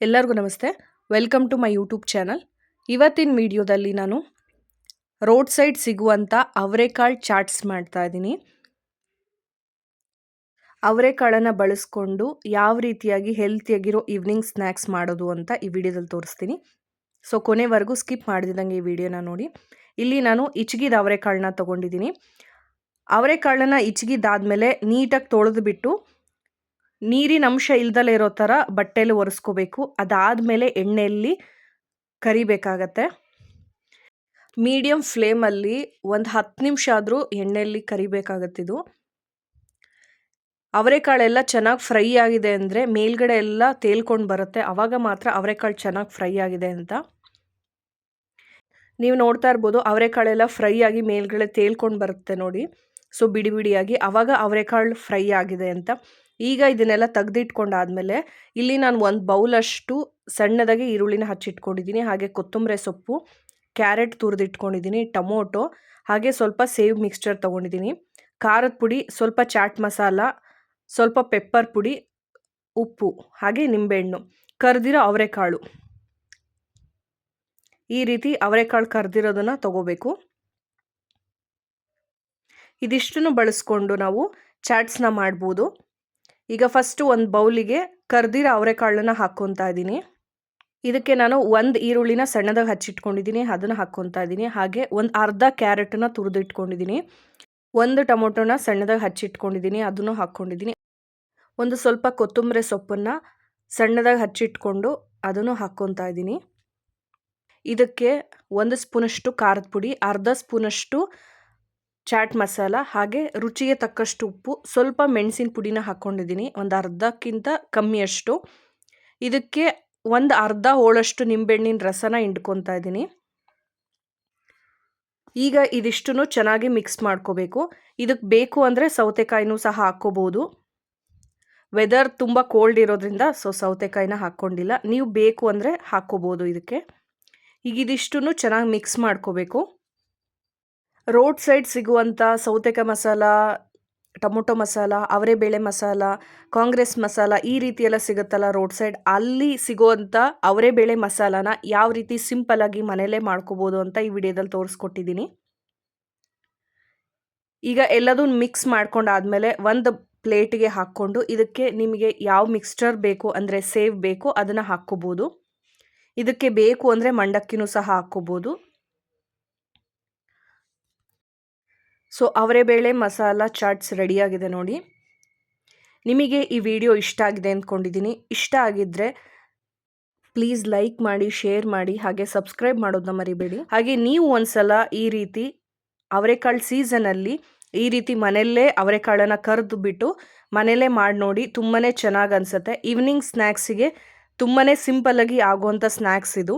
ಎಲ್ಲರಿಗೂ ನಮಸ್ತೆ. Welcome to my YouTube channel ಇವತ್ತಿನ ವಿಡಿಯೋದಲ್ಲಿ ನಾನು ರೋಡ್ ಸೈಡ್ ಸಿಗುವಂಥ ಅವರೆಕಾಳು ಚಾಟ್ಸ್ ಮಾಡ್ತಾ ಇದ್ದೀನಿ. ಅವರೆಕಾಳನ್ನು ಬಳಸ್ಕೊಂಡು ಯಾವ ರೀತಿಯಾಗಿ ಹೆಲ್ತಿಯಾಗಿರೋ ಈವ್ನಿಂಗ್ ಸ್ನ್ಯಾಕ್ಸ್ ಮಾಡೋದು ಅಂತ ಈ ವಿಡಿಯೋದಲ್ಲಿ ತೋರಿಸ್ತೀನಿ. ಸೊ ಕೊನೆವರೆಗೂ ಸ್ಕಿಪ್ ಮಾಡಿದಂಗೆ ಈ ವಿಡಿಯೋನ ನೋಡಿ. ಇಲ್ಲಿ ನಾನು ಇಚ್ಗಿದ ಅವರೆಕಾಳನ್ನ ತೊಗೊಂಡಿದ್ದೀನಿ. ಅವರೆಕಾಳನ್ನು ಇಚ್ಗಿದಾದ್ಮೇಲೆ ನೀಟಾಗಿ ತೊಳೆದು ಬಿಟ್ಟು ನೀರಿನ ಅಂಶ ಇಲ್ದಲೇ ಇರೋ ಥರ ಬಟ್ಟೆಯಲ್ಲಿ ಒರೆಸ್ಕೋಬೇಕು. ಅದಾದಮೇಲೆ ಎಣ್ಣೆಯಲ್ಲಿ ಕರಿಬೇಕಾಗತ್ತೆ. ಮೀಡಿಯಮ್ ಫ್ಲೇಮಲ್ಲಿ ಒಂದು ಹತ್ತು ನಿಮಿಷ ಆದರೂ ಎಣ್ಣೆಯಲ್ಲಿ ಕರಿಬೇಕಾಗತ್ತಿದು ಅವರೆಕಾಳೆಲ್ಲ ಚೆನ್ನಾಗಿ ಫ್ರೈ ಆಗಿದೆ ಅಂದರೆ ಮೇಲ್ಗಡೆ ಎಲ್ಲ ತೇಲ್ಕೊಂಡು ಬರುತ್ತೆ. ಆವಾಗ ಮಾತ್ರ ಅವರೆಕಾಳು ಚೆನ್ನಾಗಿ ಫ್ರೈ ಆಗಿದೆ ಅಂತ. ನೀವು ನೋಡ್ತಾ ಇರ್ಬೋದು ಅವರೆಕಾಳೆಲ್ಲ ಫ್ರೈ ಆಗಿ ಮೇಲ್ಗಡೆ ತೇಲ್ಕೊಂಡು ಬರುತ್ತೆ ನೋಡಿ. ಸೊ ಬಿಡಿ ಬಿಡಿಯಾಗಿ ಆವಾಗ ಅವರೆಕಾಳು ಫ್ರೈ ಆಗಿದೆ ಅಂತ. ಈಗ ಇದನ್ನೆಲ್ಲ ತೆಗೆದಿಟ್ಕೊಂಡಾದ್ಮೇಲೆ ಇಲ್ಲಿ ನಾನು ಒಂದು ಬೌಲಷ್ಟು ಸಣ್ಣದಾಗಿ ಈರುಳ್ಳಿನ ಹಚ್ಚಿಟ್ಕೊಂಡಿದ್ದೀನಿ, ಹಾಗೆ ಕೊತ್ತಂಬರಿ ಸೊಪ್ಪು, ಕ್ಯಾರೆಟ್ ತುರಿದಿಟ್ಕೊಂಡಿದ್ದೀನಿ, ಟೊಮೊಟೊ, ಹಾಗೆ ಸ್ವಲ್ಪ ಸೇವ್ ಮಿಕ್ಸ್ಚರ್ ತೊಗೊಂಡಿದ್ದೀನಿ. ಖಾರದ ಪುಡಿ, ಸ್ವಲ್ಪ ಚಾಟ್ ಮಸಾಲ, ಸ್ವಲ್ಪ ಪೆಪ್ಪರ್ ಪುಡಿ, ಉಪ್ಪು, ಹಾಗೆ ನಿಂಬೆಹಣ್ಣು. ಕರ್ದಿರೋ ಅವರೆಕಾಳು ಈ ರೀತಿ ಅವರೆಕಾಳು ಕರ್ದಿರೋದನ್ನು ತಗೋಬೇಕು. ಇದಿಷ್ಟನ್ನು ಬಳಸ್ಕೊಂಡು ನಾವು ಚಾಟ್ಸ್ನ ಮಾಡ್ಬೋದು. ಈಗ ಫಸ್ಟು ಒಂದು ಬೌಲಿಗೆ ಕರ್ದಿರೋ ಅವರೆಕಾಳನ್ನ ಹಾಕ್ಕೊತಾ ಇದ್ದೀನಿ. ಇದಕ್ಕೆ ನಾನು ಒಂದು ಈರುಳ್ಳಿನ ಸಣ್ಣದಾಗಿ ಹಚ್ಚಿಟ್ಕೊಂಡಿದ್ದೀನಿ, ಅದನ್ನು ಹಾಕ್ಕೊತಾ ಇದ್ದೀನಿ. ಹಾಗೆ ಒಂದು ಅರ್ಧ ಕ್ಯಾರೆಟನ್ನ ತುರಿದಿಟ್ಕೊಂಡಿದ್ದೀನಿ. ಒಂದು ಟೊಮೊಟೊನ ಸಣ್ಣದಾಗಿ ಹಚ್ಚಿಟ್ಕೊಂಡಿದ್ದೀನಿ, ಅದನ್ನು ಹಾಕ್ಕೊಂಡಿದ್ದೀನಿ. ಒಂದು ಸ್ವಲ್ಪ ಕೊತ್ತಂಬರಿ ಸೊಪ್ಪನ್ನು ಸಣ್ಣದಾಗಿ ಹಚ್ಚಿಟ್ಕೊಂಡು ಅದನ್ನು ಹಾಕ್ಕೊತಾ ಇದ್ದೀನಿ. ಇದಕ್ಕೆ ಒಂದು ಸ್ಪೂನಷ್ಟು ಖಾರದ ಪುಡಿ, ಅರ್ಧ ಸ್ಪೂನಷ್ಟು ಚಾಟ್ ಮಸಾಲ ಹಾಗೆ ರುಚಿಗೆ ತಕ್ಕಷ್ಟು ಉಪ್ಪು, ಸ್ವಲ್ಪ ಮೆಣಸಿನ ಪುಡಿನ ಹಾಕ್ಕೊಂಡಿದ್ದೀನಿ ಒಂದು ಅರ್ಧಕ್ಕಿಂತ ಕಮ್ಮಿಯಷ್ಟು ಇದಕ್ಕೆ ಒಂದು ಅರ್ಧ ಹೋಳಷ್ಟು ನಿಂಬೆಹಣ್ಣಿನ ರಸನ ಹಿಂಡ್ಕೊತಾ ಇದ್ದೀನಿ. ಈಗ ಇದಿಷ್ಟು ಚೆನ್ನಾಗಿ ಮಿಕ್ಸ್ ಮಾಡ್ಕೋಬೇಕು. ಇದಕ್ಕೆ ಬೇಕು ಅಂದರೆ ಸೌತೆಕಾಯಿನೂ ಸಹ ಹಾಕ್ಕೋಬೋದು. ವೆದರ್ ತುಂಬ ಕೋಲ್ಡ್ ಇರೋದ್ರಿಂದ ಸೊ ಸೌತೆಕಾಯಿನ ಹಾಕ್ಕೊಂಡಿಲ್ಲ ನೀವು ಬೇಕು ಅಂದರೆ ಹಾಕ್ಕೋಬೋದು ಇದಕ್ಕೆ. ಈಗ ಇದಿಷ್ಟು ಚೆನ್ನಾಗಿ ಮಿಕ್ಸ್ ಮಾಡ್ಕೋಬೇಕು. ರೋಡ್ ಸೈಡ್ ಸಿಗುವಂಥ ಸೌತೆಕಾಯಿ ಮಸಾಲ, ಟೊಮೊಟೊ ಮಸಾಲ, ಅವರೆಬೇಳೆ ಮಸಾಲ, ಕಾಂಗ್ರೆಸ್ ಮಸಾಲ ಈ ರೀತಿಯೆಲ್ಲ ಸಿಗುತ್ತಲ್ಲ ರೋಡ್ ಸೈಡ್. ಅಲ್ಲಿ ಸಿಗುವಂಥ ಅವರೆಬೇಳೆ ಮಸಾಲಾನ ಯಾವ ರೀತಿ ಸಿಂಪಲಾಗಿ ಮನೆಯಲ್ಲೇ ಮಾಡ್ಕೋಬೋದು ಅಂತ ಈ ವಿಡಿಯೋದಲ್ಲಿ ತೋರಿಸ್ಕೊಟ್ಟಿದ್ದೀನಿ. ಈಗ ಎಲ್ಲದೂ ಮಿಕ್ಸ್ ಮಾಡ್ಕೊಂಡಾದಮೇಲೆ ಒಂದು ಪ್ಲೇಟಿಗೆ ಹಾಕ್ಕೊಂಡು ಇದಕ್ಕೆ ನಿಮಗೆ ಯಾವ ಮಿಕ್ಸ್ಚರ್ ಬೇಕು ಅಂದರೆ ಸೇವ್ ಬೇಕು ಅದನ್ನು ಹಾಕ್ಕೋಬೋದು. ಇದಕ್ಕೆ ಬೇಕು ಅಂದರೆ ಮಂಡಕ್ಕಿನೂ ಸಹ ಹಾಕ್ಕೋಬೋದು. ಸೊ ಅವರೆಬೇಳೆ ಮಸಾಲ ಚಾಟ್ಸ್ ರೆಡಿಯಾಗಿದೆ ನೋಡಿ. ನಿಮಗೆ ಈ ವಿಡಿಯೋ ಇಷ್ಟ ಆಗಿದೆ ಅಂದ್ಕೊಂಡಿದ್ದೀನಿ ಇಷ್ಟ ಆಗಿದ್ದರೆ ಪ್ಲೀಸ್ ಲೈಕ್ ಮಾಡಿ ಶೇರ್ ಮಾಡಿ, ಹಾಗೆ ಸಬ್ಸ್ಕ್ರೈಬ್ ಮಾಡೋದನ್ನ ಮರಿಬೇಡಿ. ಹಾಗೆ ನೀವು ಒಂದ್ಸಲ ಈ ರೀತಿ ಅವರೆಕಾಳು ಸೀಸನಲ್ಲಿ ಈ ರೀತಿ ಮನೆಯಲ್ಲೇ ಅವರೆಕಾಳನ್ನು ಕರೆದು ಬಿಟ್ಟು ಮನೆಯಲ್ಲೇ ಮಾಡಿ ನೋಡಿ ತುಂಬಾ ಚೆನ್ನಾಗಿ ಅನಿಸುತ್ತೆ. ಈವ್ನಿಂಗ್ ಸ್ನ್ಯಾಕ್ಸಿಗೆ ತುಂಬಾ ಸಿಂಪಲ್ಲಾಗಿ ಆಗುವಂಥ ಸ್ನ್ಯಾಕ್ಸ್ ಇದು.